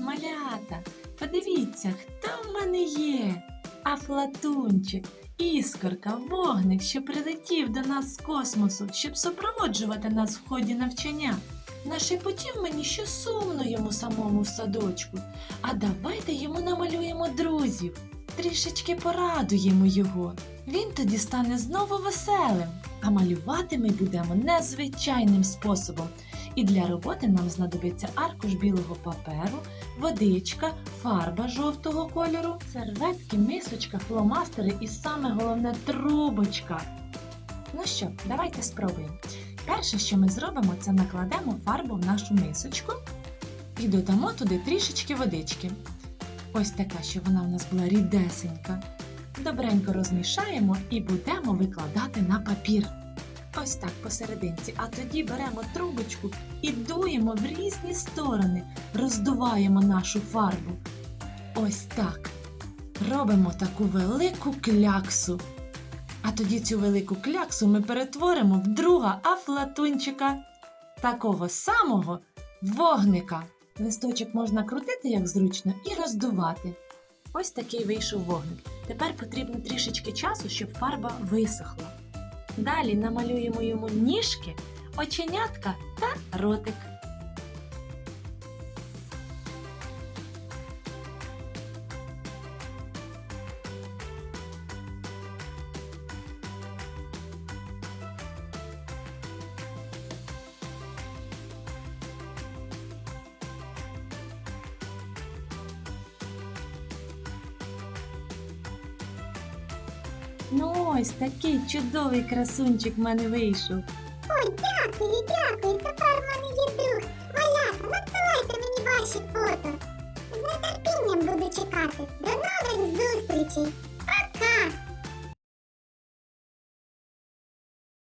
малята! Подивіться, хто в мене є? Афлатунчик, іскорка, вогник, що прилетів до нас з космосу, щоб супроводжувати нас в ході навчання. Нашепотів мені, що сумно йому самому в садочку. А давайте йому намалюємо друзів, трішечки порадуємо його. Він тоді стане знову веселим. А малювати ми будемо незвичайним способом. І для роботи нам знадобиться аркуш білого паперу, водичка, фарба жовтого кольору, серветки, мисочка, фломастери і саме головне трубочка. Ну що, давайте спробуємо. Перше, що ми зробимо, це накладемо фарбу в нашу мисочку і додамо туди трішечки водички. Ось така, щоб вона в нас була рідесенька. Добренько розмішаємо і будемо викладати на папір. Ось так посерединці. А тоді беремо трубочку і дуємо в різні сторони, роздуваємо нашу фарбу. Ось так. Робимо таку велику кляксу. А тоді цю велику кляксу ми перетворимо в друга афлатунчика, такого самого вогника. Листочок можна крутити як зручно і роздувати. Ось такий вийшов вогник. Тепер потрібно трішечки часу, щоб фарба висохла. Далі намалюємо йому ніжки, оченятка та ротик. Ну ось такий чудовий красунчик в мене вийшов. Ой, дякую, дякую. Тепер в мене є друг. Малята, надсилайте мені ваші фото. З нетерпінням буду чекати. До нових зустрічей!